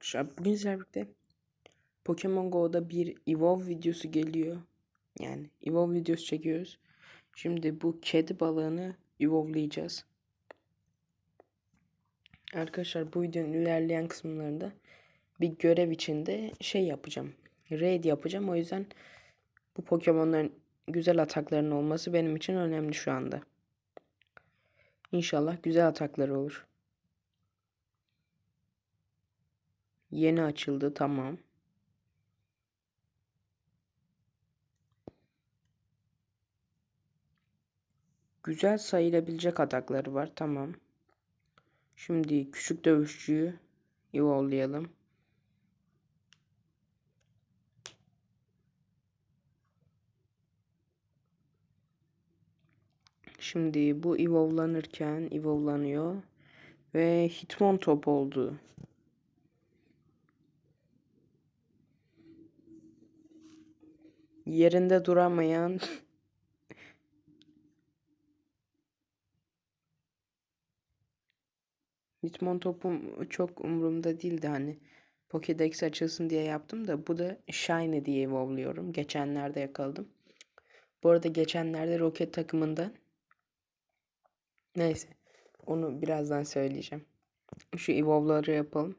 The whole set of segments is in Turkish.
Arkadaşlar bugün sizlerle birlikte Pokemon Go'da bir Evolve videosu geliyor. Yani Evolve videosu çekiyoruz. Şimdi bu kedi balığını Evolve'layacağız. Arkadaşlar bu videonun ilerleyen kısımlarında bir görev içinde şey yapacağım. Raid yapacağım. O yüzden bu Pokemon'ların güzel ataklarının olması benim için önemli şu anda. İnşallah güzel atakları olur. Yeni açıldı tamam. Güzel sayılabilecek atakları var tamam. Şimdi küçük dövüşçüyü evolve'layalım. Şimdi bu evolve'lanırken evolve'lanıyor ve Hitmontop oldu. Yerinde duramayan Hitmon topum çok umurumda değildi hani Pokédex açılsın diye yaptım da bu da Shiny diye evolve'luyorum. Geçenlerde yakaladım. Bu arada geçenlerde Roket takımında neyse onu birazdan söyleyeceğim. Şu evolve'ları yapalım.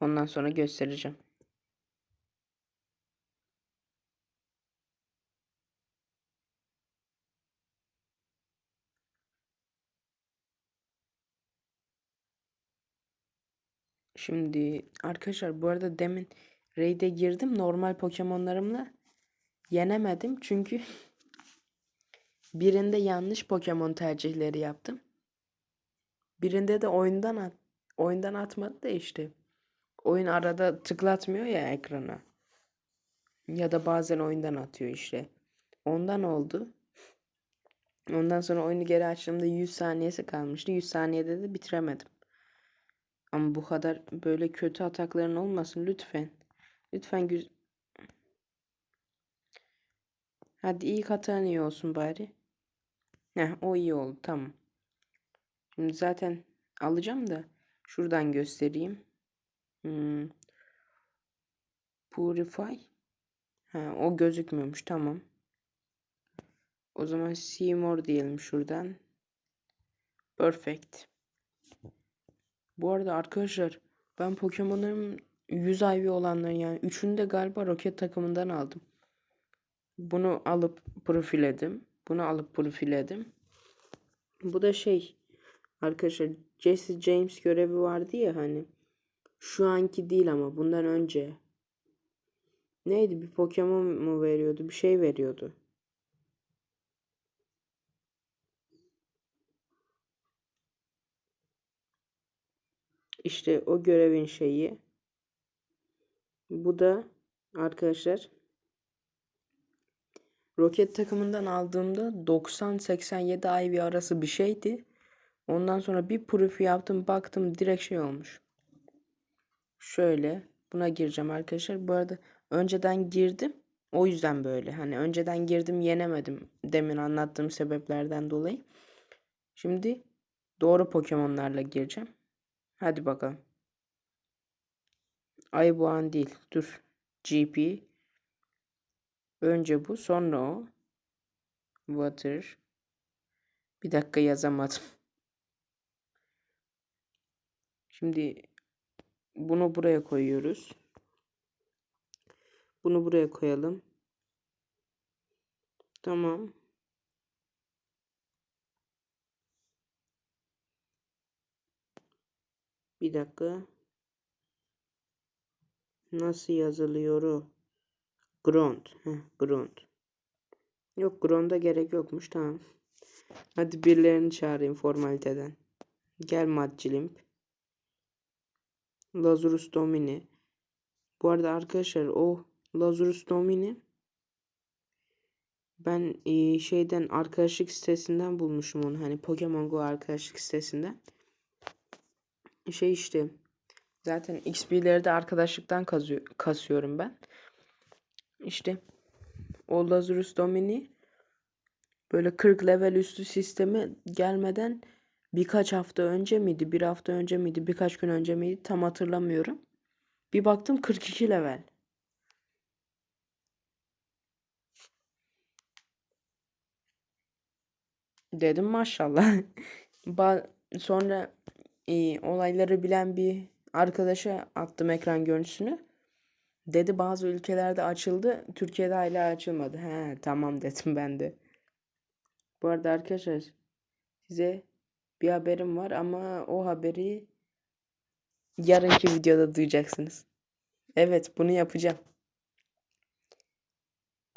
Ondan sonra göstereceğim. Şimdi arkadaşlar bu arada demin raid'e girdim. Normal Pokemon'larımla yenemedim. Çünkü birinde yanlış Pokemon tercihleri yaptım. Birinde de oyundan at oyundan atmadı da işte. Oyun arada tıklatmıyor ya ekrana. Ya da bazen oyundan atıyor işte. Ondan oldu. Ondan sonra oyunu geri açtığımda 100 saniyesi kalmıştı. 100 saniyede de bitiremedim. Ama bu kadar böyle kötü atakların olmasın lütfen. Lütfen güz... Hadi ilk atan iyi olsun bari. Heh o iyi oldu tamam. Şimdi zaten alacağım da şuradan göstereyim. Hmm. Purify. Ha, o gözükmüyormuş tamam. O zaman Seymour diyelim şuradan. Perfect. Bu arada arkadaşlar ben Pokemon'ların 100 IV olanların yani üçünü de galiba roket takımından aldım. Bunu alıp profiledim. Bunu alıp profiledim. Bu da şey arkadaşlar Jesse James görevi vardı ya hani. Şu anki değil ama bundan önce. Neydi bir Pokemon mu veriyordu? Bir şey veriyordu. İşte o görevin şeyi. Bu da arkadaşlar roket takımından aldığımda 90-87 IV arası bir şeydi. Ondan sonra bir proof yaptım baktım direkt şey olmuş. Şöyle buna gireceğim arkadaşlar. Bu arada önceden girdim. O yüzden böyle. Hani önceden girdim yenemedim. Demin anlattığım sebeplerden dolayı. Şimdi doğru Pokemon'larla gireceğim. Hadi bakalım. Ayboğan değil. Dur. GP. Önce bu sonra o. Water. Bir dakika yazamadım. Şimdi bunu buraya koyuyoruz. Bunu buraya koyalım. Tamam. Bir dakika. Nasıl yazılıyor o? Grond. Heh, Grond. Yok Grond'a gerek yokmuş. Tamam. Hadi birilerini çağırayım formaliteden. Gel Madcilimp. Lazarus Domini. Bu arada arkadaşlar o Lazarus Domini ben e, şeyden arkadaşlık sitesinden bulmuşum onu. Hani Pokemon Go arkadaşlık sitesinden şey işte zaten XP'leri de arkadaşlıktan kazıyor, kasıyorum ben. İşte o Lazarus Domini böyle 40 level üstü sistemi gelmeden birkaç hafta önce miydi, bir hafta önce miydi, birkaç gün önce miydi tam hatırlamıyorum. Bir baktım 42 level. Dedim maşallah. Sonra e, olayları bilen bir arkadaşa attım ekran görüntüsünü. Dedi bazı ülkelerde açıldı, Türkiye'de hala açılmadı. He, tamam dedim ben de. Bu arada arkadaşlar size bir haberim var ama o haberi yarınki videoda duyacaksınız. Evet, bunu yapacağım.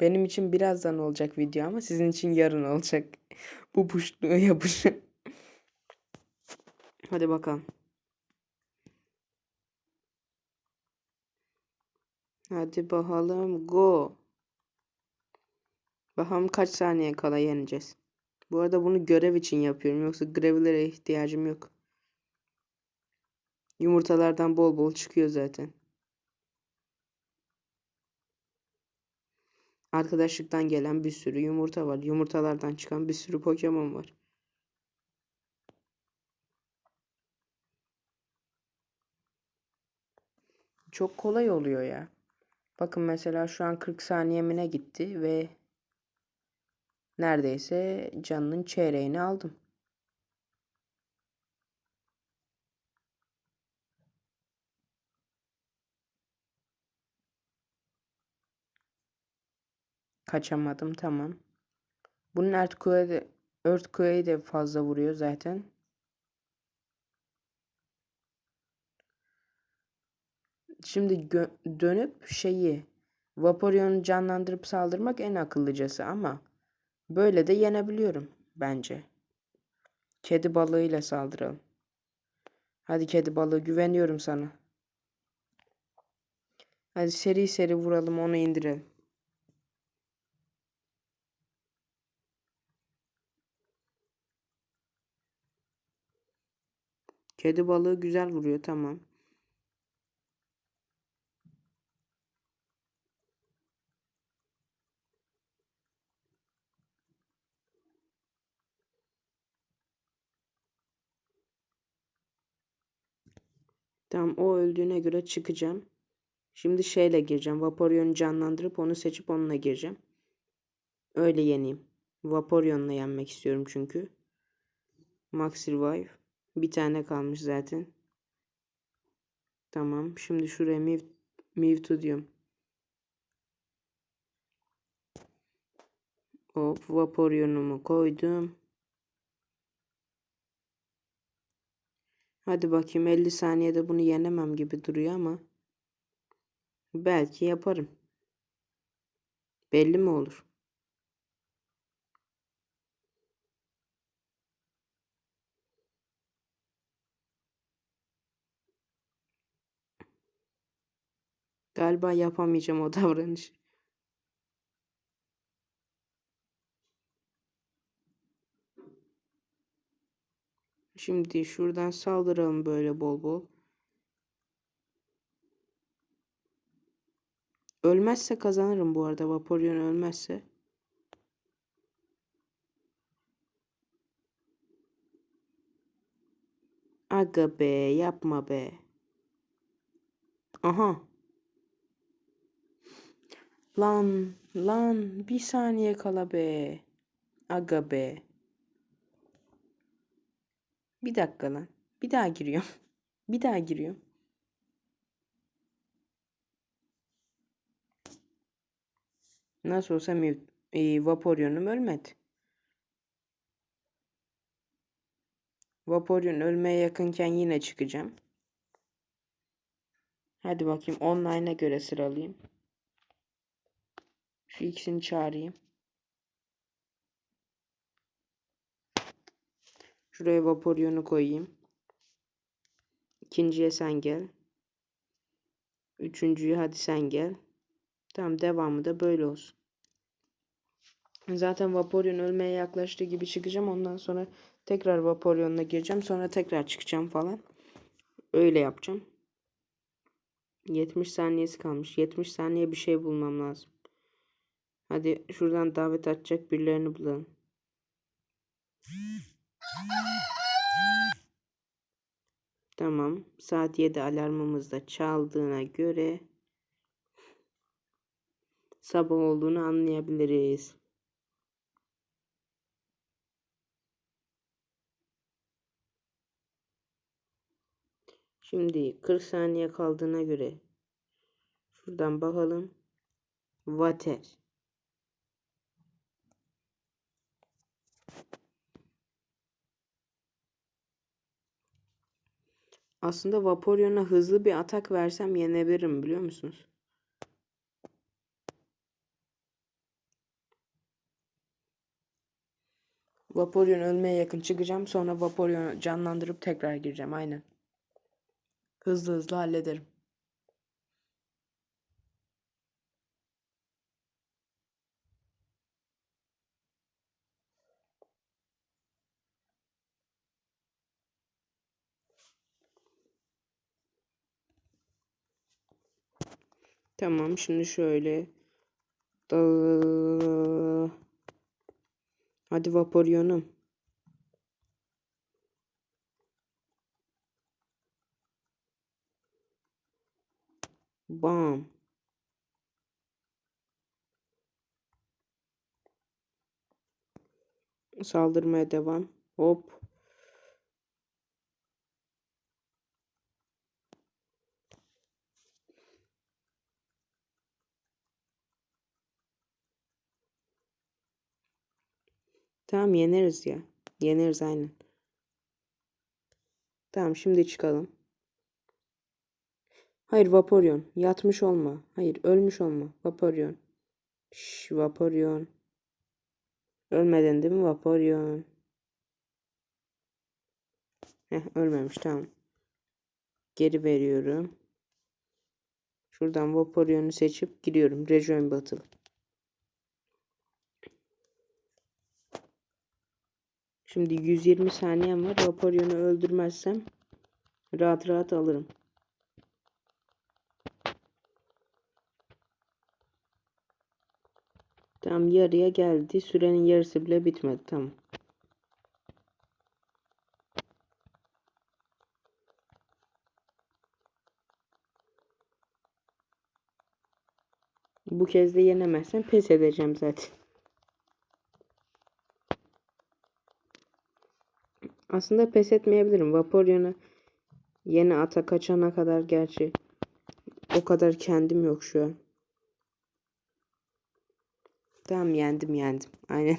Benim için birazdan olacak video ama sizin için yarın olacak. Bu puşluğu yapacağım. Hadi bakalım. Hadi bakalım go. Bakalım kaç saniye kala yeneceğiz. Bu arada bunu görev için yapıyorum. Yoksa grevlere ihtiyacım yok. Yumurtalardan bol bol çıkıyor zaten. Arkadaşlıktan gelen bir sürü yumurta var. Yumurtalardan çıkan bir sürü Pokemon var. Çok kolay oluyor ya. Bakın mesela şu an 40 saniyemine gitti ve neredeyse canının çeyreğini aldım. Kaçamadım tamam. Bunun Earthquake'i de, Earthquake'i de fazla vuruyor zaten. Şimdi dönüp şeyi Vaporeon'u canlandırıp saldırmak en akıllıcası ama böyle de yenebiliyorum bence. Kedi balığıyla saldıralım. Hadi kedi balığı güveniyorum sana. Hadi seri seri vuralım onu indirelim. Kedi balığı güzel vuruyor tamam. Tamam o öldüğüne göre çıkacağım. Şimdi şeyle gireceğim. Vaporeon'u canlandırıp onu seçip onunla gireceğim. Öyle yeneyim. Vaporeon'la yenmek istiyorum çünkü. Max Revive. Bir tane kalmış zaten. Tamam. Şimdi şuraya Mew, Mewtwo diyorum. Hop Vaporeon'umu koydum. Hadi bakayım 50 saniyede bunu yenemem gibi duruyor ama belki yaparım. Belli mi olur? Galiba yapamayacağım o davranışı. Şimdi şuradan saldıralım böyle bol bol. Ölmezse kazanırım bu arada. Vaporeon ölmezse. Aga be yapma be. Aha. Lan lan bir saniye kala be. Aga be. Bir dakika lan. Bir daha giriyorum. Bir daha giriyorum. Nasıl olsa e, Vaporeon'um ölmedi. Vaporeon ölmeye yakınken yine çıkacağım. Hadi bakayım online'a göre sıralayayım. Şu ikisini çağırayım. Şuraya Vaporeon'u koyayım. İkinciye sen gel. Üçüncüye hadi sen gel. Tamam devamı da böyle olsun. Zaten Vaporeon ölmeye yaklaştığı gibi çıkacağım. Ondan sonra tekrar Vaporeon'la gireceğim. Sonra tekrar çıkacağım falan. Öyle yapacağım. 70 saniyesi kalmış. 70 saniye bir şey bulmam lazım. Hadi şuradan davet atacak birilerini bulalım. Tamam. Saat 7 alarmımız da çaldığına göre sabah olduğunu anlayabiliriz. Şimdi 40 saniye kaldığına göre şuradan bakalım. Vater. Aslında Vaporeon'a hızlı bir atak versem yenebilirim biliyor musunuz? Vaporeon ölmeye yakın çıkacağım. Sonra Vaporeon'u canlandırıp tekrar gireceğim. Aynen. Hızlı hızlı hallederim. Tamam şimdi şöyle. Hadi Vaporeon'um. Bam. Saldırmaya devam. Hop. Tamam yeneriz ya. Yeneriz aynen. Tamam şimdi çıkalım. Hayır Vaporeon. Yatmış olma. Hayır ölmüş olma. Vaporeon. Şş, Vaporeon. Ölmedin değil mi Vaporeon? Heh, ölmemiş tamam. Geri veriyorum. Şuradan Vaporeon'u seçip giriyorum. Rejoin Battle. Şimdi 120 saniyem var. Vaporeon'u öldürmezsem rahat rahat alırım. Tamam yarıya geldi. Sürenin yarısı bile bitmedi. Tamam. Bu kez de yenemezsem pes edeceğim zaten. Aslında pes etmeyebilirim. Vaporeon'a yeni ata kaçana kadar gerçi o kadar kendim yok şu an. Tamam yendim yendim. Aynen.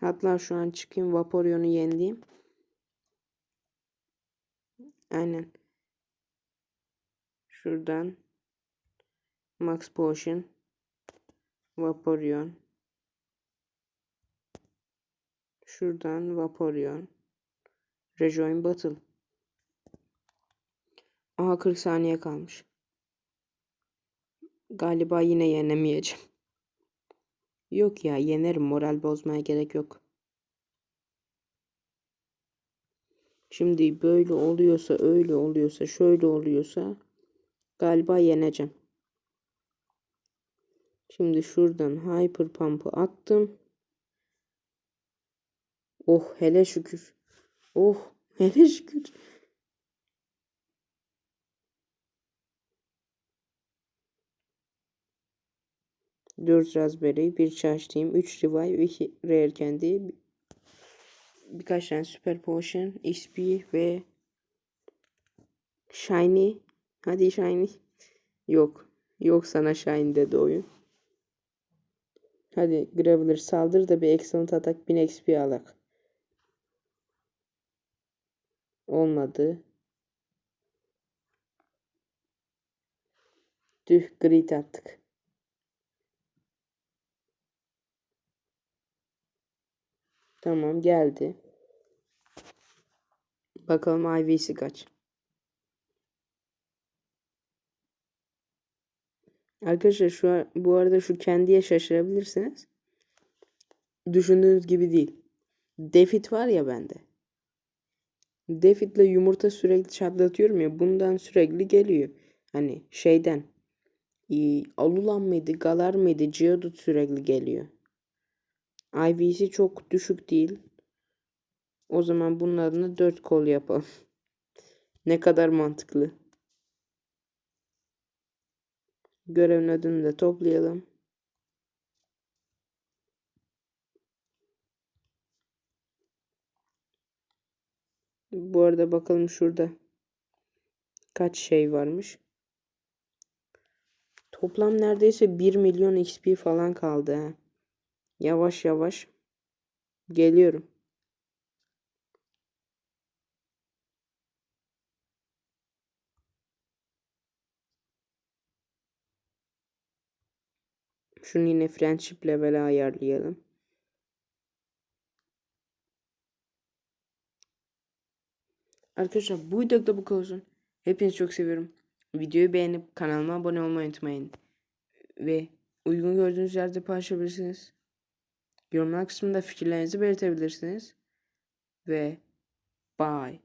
Hatta şu an çıkayım Vaporeon'u yenileyim. Aynen. Şuradan Max Potion Vaporeon Şuradan Vaporeon Rejoin Battle Aha 40 saniye kalmış. Galiba yine yenemeyeceğim. Yok ya yenerim moral bozmaya gerek yok. Şimdi böyle oluyorsa öyle oluyorsa şöyle oluyorsa galiba yeneceğim. Şimdi şuradan Hyper Pump'ı attım. Oh hele şükür. Oh hele şükür. Dört Raspberry, bir Charge Team, 3 Revive, 2 Rare Candy, birkaç tane Super Potion, XP ve Shiny. Hadi Shiny. Yok. Yok sana Shiny dedi oyun. Hadi Graveler saldır da bir Excellent atak 1000 XP alak. Olmadı. Tüh grid attık. Tamam geldi. Bakalım IV'si kaç. Arkadaşlar şu an, bu arada şu kendiye şaşırabilirsiniz. Düşündüğünüz gibi değil. Defit var ya bende. Defit'le yumurta sürekli çatlatıyorum ya bundan sürekli geliyor. Hani şeyden Ee, Alulan mıydı, Galar mıydı, Geodude sürekli geliyor. IV'si çok düşük değil. O zaman bunun adına 4 kol yapalım. ne kadar mantıklı. Görevin adını da toplayalım. Bu arada bakalım şurada kaç şey varmış. Toplam neredeyse 1 milyon XP falan kaldı. He. Yavaş yavaş geliyorum. Şunu yine friendship level'e ayarlayalım. Arkadaşlar bu videoda bu kadar olsun. Hepinizi çok seviyorum. Videoyu beğenip kanalıma abone olmayı unutmayın. Ve uygun gördüğünüz yerde paylaşabilirsiniz. Yorumlar kısmında fikirlerinizi belirtebilirsiniz. Ve bye.